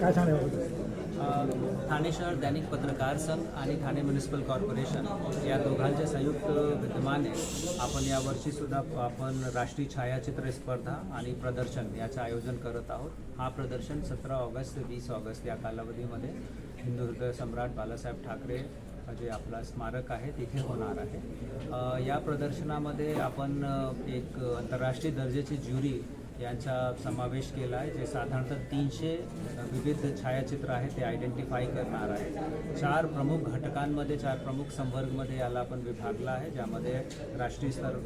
काय सांगणार ठाणे शहर दैनिक पत्रकार संघ आणि ठाणे म्युनिसिपल कॉर्पोरेशन या दोघांचे संयुक्त विद्यमाने आपण यावर्षी सुद्धा आपण राष्ट्रीय छायाचित्र स्पर्धा आणि प्रदर्शन याचं आयोजन करत आहोत. हा प्रदर्शन सतरा ऑगस्ट ते वीस ऑगस्ट या कालावधीमध्ये हिंदू हृदय सम्राट बालासाहेब ठाकरे जे आपला स्मारक आहे तिथे होणार आहे. या प्रदर्शनामध्ये आपण एक आंतरराष्ट्रीय दर्जाची ज्युरी यांचा समावेश केला आहे जे साधारणतः तीनशे विविध छायाचित्र आहे ते आयडेंटिफाय करणार आहे. चार प्रमुख घटकांमध्ये चार प्रमुख संवर्गमध्ये याला आपण विभागला आहे ज्यामध्ये राष्ट्रीय स्तर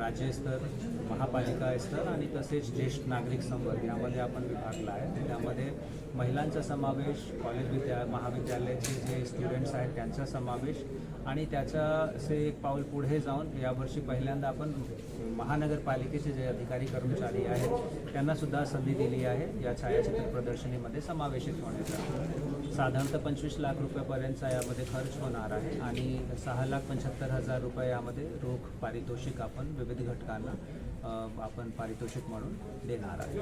राज्यस्तर महापालिका स्तर आणि तसेच ज्येष्ठ नागरिक संवर्ग यामध्ये आपण विभागला आहे. त्यामध्ये महिलांचा समावेश कॉलेज विद्या महाविद्यालयाचे जे स्टुडंट्स आहेत त्यांचा समावेश आणि त्याच्या से एक पाऊल पुढे जाऊन यावर्षी पहिल्यांदा आपण महानगरपालिकेचे जे अधिकारी कर्मचारी आहेत त्यांना सुद्धा संधी दिली आहे. या छायाचित्र प्रदर्शनीमध्ये समावेशित होण्याचा साधारणतः पंचवीस लाख रुपयापर्यंतचा यामध्ये खर्च होणार आहे आणि सहा लाख पंच्याहत्तर हजार रुपये यामध्ये रोख पारितोषिक आपण विविध घटकांना आपण पारितोषिक म्हणून देणार आहे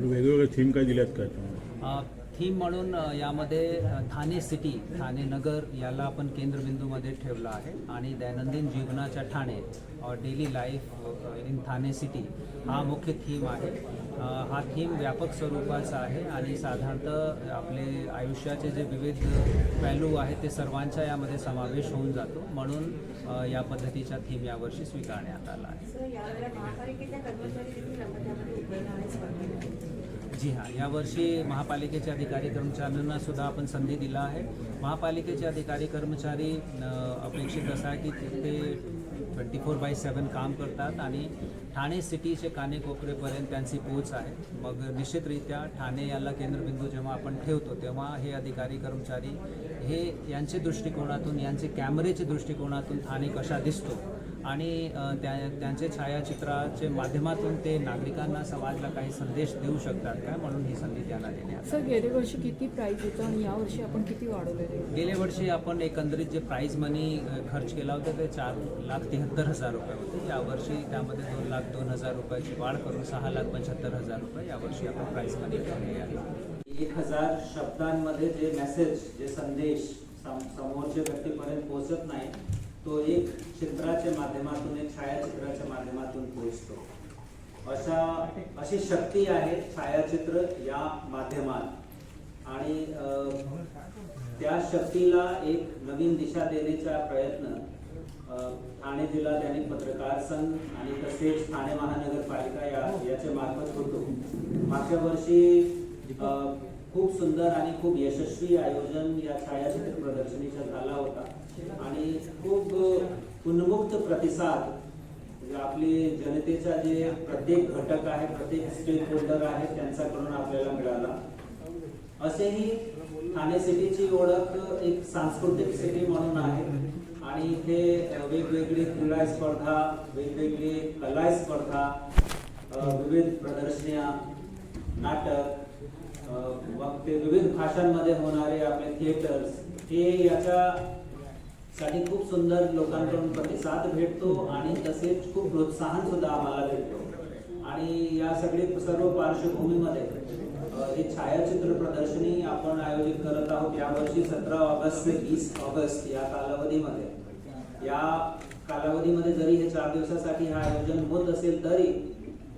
वेगवेगळे थीम काय दिल्यात तुम्हाला? थीम म्हणून यामध्ये ठाणे सिटी ठाणे नगर याला आपण केंद्रबिंदूमध्ये ठेवलं आहे. आणि दैनंदिन जीवनाच्या Thane daily life in Thane city हा मुख्य थीम आहे. हा थीम व्यापक स्वरूपाचा आहे आणि साधारणतः आपले आयुष्याचे जे विविध पैलू आहेत ते सर्वांच्या यामध्ये समावेश होऊन जातो. म्हणून या पद्धतीचा थीम यावर्षी स्वीकारण्यात आला आहे. जी हां यावर्षी महापालिकेचे अधिकारी कर्मचाऱ्यांना सुद्धा आपण संधी दिला आहे. महापालिकेचे अधिकारी कर्मचारी अपेक्षित असं आहे की ते ट्वेंटी फोर बाय सेवन काम करतात आणि ठाणे सिटीचे कानेकोपरेपर्यंत त्यांची पोच आहे. मग निश्चितरित्या ठाणे याला केंद्रबिंदू जेव्हा आपण ठेवतो तेव्हा हे अधिकारी कर्मचारी हे यांचे दृष्टिकोनातून यांचे कॅमेरेच्या दृष्टिकोनातून ठाणे कशा दिसतो आणि त्या त्यांचे छायाचित्राचे माध्यमातून ते नागरिकांना समाजाला काही संदेश देऊ शकतात काय म्हणून ही संधी त्यांना देण्यात सर गेल्या वर्षी किती प्राईज होतं आणि यावर्षी आपण किती वाढवलेले गेल्या वर्षी आपण एकंदरीत जे प्राईज मनी खर्च केला होता ते चार लाख तेहत्तर हजार रुपये होते. यावर्षी त्यामध्ये दोन लाख दोन हजार रुपयाची वाढ करून सहा लाख पंच्याहत्तर हजार रुपये यावर्षी आपण प्राईज मनी ठेवले आहे. एक हजार शब्दांमध्ये जे मेसेज जे संदेश सम- समोरच्या व्यक्तीपर्यंत पोहोचत नाही तो एक चित्राच्या माध्यमातून एक छायाचित्राच्या माध्यमातून पोहोचतो. अशा अशी शक्ती आहे छायाचित्र या माध्यमात. आणि त्या शक्तीला एक नवीन दिशा देण्याचा प्रयत्न ठाणे जिल्हा दैनिक पत्रकार संघ आणि तसेच ठाणे महानगरपालिका या याच्या मार्फत होतो. मागच्या वर्षी खूप सुंदर आणि खूप यशस्वी आयोजन या छायाचित्र प्रदर्शनीचा झाला होता. आणि खूप उन्मुक्त प्रतिसाद. म्हणजे आपली जनतेचा जे प्रत्येक घटक आहे प्रत्येक स्टेक होल्डर आहे त्यांच्याकडून आपल्याला मिळाला. असेही ठाणे सिटीची ओळख एक सांस्कृतिक सिटी म्हणून आहे. आणि इथे वेगवेगळी क्रीडा स्पर्धा वेगवेगळी कला स्पर्धा विविध प्रदर्शन्या नाटक मग ते विविध भाषांमध्ये होणारे आपले थिएटर्स हे याच्या साठी खूप सुंदर लोकांकडून प्रतिसाद भेटतो आणि तसेच खूप प्रोत्साहन सुद्धा आम्हाला भेटतो. आणि या सगळी सर्व पार्श्वभूमीमध्ये हे छायाचित्र प्रदर्शनी आपण आयोजित करत आहोत यावर्षी सतरा ऑगस्ट ते वीस ऑगस्ट या कालावधीमध्ये. या कालावधीमध्ये जरी हे चार दिवसासाठी हे आयोजन होत असेल तरी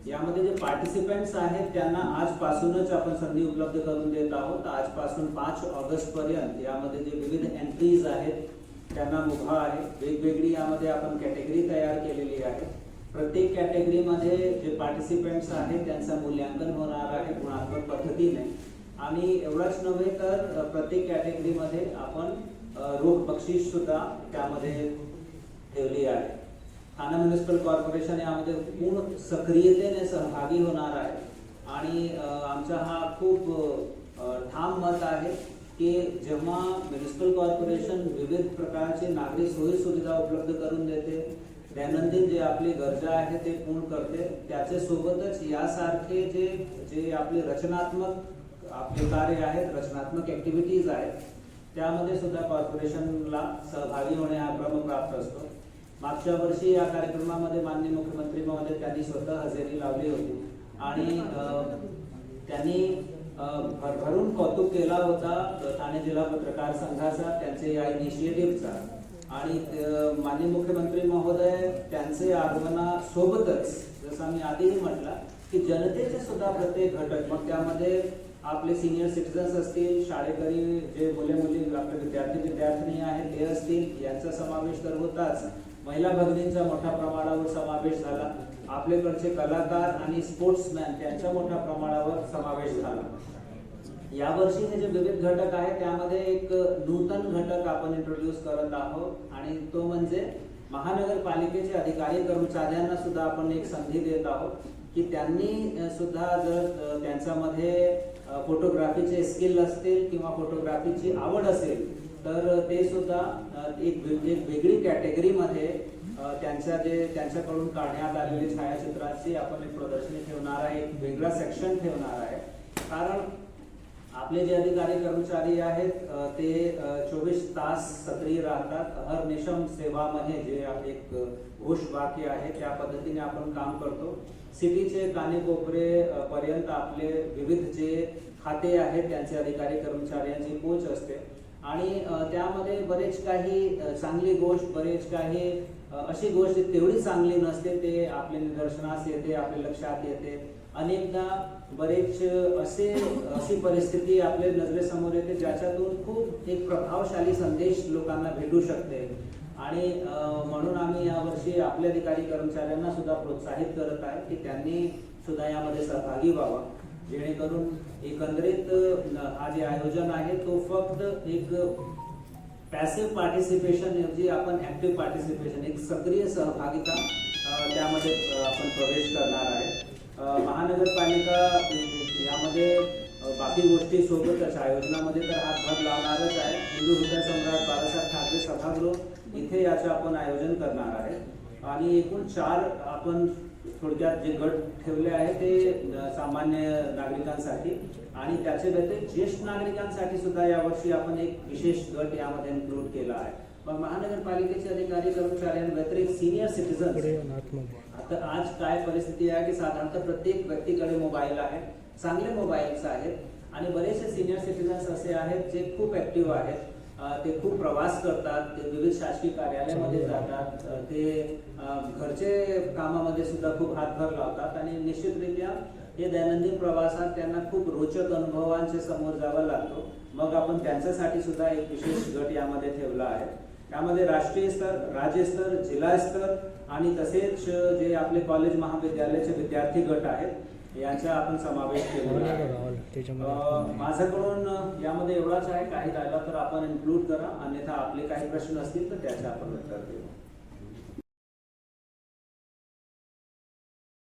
यामध्ये जे पार्टिसिपेंट्स आहेत त्यांना आजपासूनच आपण संधी उपलब्ध करून देत आहोत. आजपासून पाच ऑगस्ट पर्यंत यामध्ये जे विविध एंट्रीज आहेत त्यांना मुभा आहे. वेगवेगळी यामध्ये आपण कॅटेगरी तयार केलेली आहे. प्रत्येक कॅटेगरीमध्ये जे पार्टिसिपेंट्स आहेत त्यांचं मूल्यांकन होणार आहे गुणात्मक पद्धतीने. आणि एवढंच नव्हे तर प्रत्येक कॅटेगरीमध्ये आपण रोख बक्षीस सुद्धा त्यामध्ये ठेवली आहे. ठाणे म्युनिसिपल कॉर्पोरेशन यामध्ये पूर्ण सक्रियतेने सहभागी होणार आहे. आणि आमचा हा खूप ठाम मत आहे. की जेव्हा म्युनिसिपल कॉर्पोरेशन विविध प्रकारचे नागरी सोयी सुविधा उपलब्ध करून देते दैनंदिन जे आपली गरजा आहे ते पूर्ण करते त्याचे सोबतच यासारखे जे जे आपले रचनात्मक आपले कार्य आहेत रचनात्मक ऍक्टिव्हिटीज आहेत त्यामध्ये सुद्धा कॉर्पोरेशनला सहभागी होणे हा क्रम प्राप्त असतो. मागच्या वर्षी या कार्यक्रमामध्ये माननीय मुख्यमंत्री महोदय त्यांनी स्वतः हजेरी लावली होती. आणि त्यांनी भरभरून कौतुक केला होता ठाणे जिल्हा पत्रकार संघाचा त्यांचे या इनिशिएटिव्हचा. आणि माननीय मुख्यमंत्री महोदय त्यांचे आगमनासोबतच जसं मी आधीही म्हटला की जनतेचे सुद्धा प्रत्येक घटक मग त्यामध्ये आपले सिनियर सिटीजन्स असतील शाळेकरी जे मुले मुली आपले विद्यार्थी विद्यार्थिनी आहेत ते असतील यांचा समावेश तर होताच. महिला भगिनींचा मोठ्या प्रमाणावर समावेश झाला. आपल्याकडचे कलाकार आणि स्पोर्ट्समॅन त्यांचा मोठ्या प्रमाणावर समावेश झाला. यावर्षी हे जे विविध घटक आहेत त्यामध्ये एक नूतन घटक आपण इंट्रोड्यूस करत आहोत आणि तो म्हणजे महानगरपालिकेचे अधिकारी कर्मचाऱ्यांना सुद्धा आपण एक संधी देत आहोत की त्यांनी सुद्धा जर त्यांच्यामध्ये फोटोग्राफीचे स्किल असतील किंवा फोटोग्राफीची आवड असेल तर ते सुद्धा एक वेगळी कॅटेगरीमध्ये त्यांच्या जे त्यांच्याकडून काढण्यात आलेली छायाचित्राची आपण एक प्रदर्शनी ठेवणार आहे एक वेगळा सेक्शन ठेवणार आहे. कारण आपले जे अधिकारी कर्मचारी आहेत ते चोवीस तास सक्रिय राहतात. हर निशम सेवामध्ये जे एक घोष घोषवाक्य आहे त्या पद्धतीने आपण काम करतो. सिटीचे कानेकोपरे पर्यंत आपले विविध जे खाते आहेत त्यांचे अधिकारी कर्मचाऱ्यांची पोच असते. आणि त्यामध्ये बरेच काही चांगली गोष्ट बरेच काही अशी गोष्ट तेवढी चांगली नसते ते आपल्या निदर्शनास येते आपल्या लक्षात येते. अनेकदा बरेच असे अशी परिस्थिती आपल्या नजरेसमोर येते ज्याच्यातून खूप एक प्रभावशाली संदेश लोकांना भेटू शकते. आणि म्हणून आम्ही यावर्षी आपल्या अधिकारी कर्मचाऱ्यांना सुद्धा प्रोत्साहित करत आहे की त्यांनी सुद्धा यामध्ये सहभागी व्हावा. जेणेकरून एकंदरीत हा जे आयोजन आहे तो फक्त एक पॅसिव्ह पार्टिसिपेशन ऐवजी आपण ऍक्टिव्ह पार्टिसिपेशन एक सक्रिय सहभागिता त्यामध्ये आपण प्रवेश करणार आहे. महानगरपालिका यामध्ये बाकी गोष्टी सोबतच आयोजनामध्ये तर हातभार लावणारच आहे. हिंदू हृदय सम्राट बाळासाहेब ठाकरे सभागृह इथे याचं आपण आयोजन करणार आहे. आणि एकूण चार आपण थोडक्यात जे गट ठेवले आहे ते सामान्य नागरिकांसाठी आणि त्याचे व्यतिरिक्त ज्येष्ठ नागरिकांसाठी सुद्धा यावर्षी आपण एक विशेष गट यामध्ये इन्क्लूड केला आहे. मग महानगरपालिकेचे अधिकारी कर्मचाऱ्यांव्यतिरिक्त सिनियर सिटीजन आता आज काय परिस्थिती आहे की साधारणतः प्रत्येक व्यक्तीकडे मोबाईल आहे चांगले मोबाईल्स आहेत आणि बरेचसे सिनियर सिटीजन्स असे आहेत जे खूप ऍक्टिव्ह आहेत. ते खूप प्रवास करतात ते विविध शासकीय कार्यालयामध्ये जातात ते घरचे कामामध्ये सुद्धा खूप हातभार लावतात आणि निश्चितरित्या हे दैनंदिन प्रवासात त्यांना खूप रोचक अनुभवांच्या समोर जावं लागतो. मग आपण त्यांच्यासाठी सुद्धा एक विशेष गट यामध्ये ठेवला आहे. यामध्ये राष्ट्रीय स्तर राज्य स्तर जिल्हा स्तर आणि तसेच जे आपले कॉलेज महाविद्यालयाचे विद्यार्थी गट आहेत यांचा आपण समावेश केलेला आहे. अं, माझ्याकडून यामध्ये एवढाच आहे काही राहिला तर आपण इन्क्लूड करा अन्यथा आपले काही प्रश्न असतील तर त्याचे आपण उत्तर देऊ.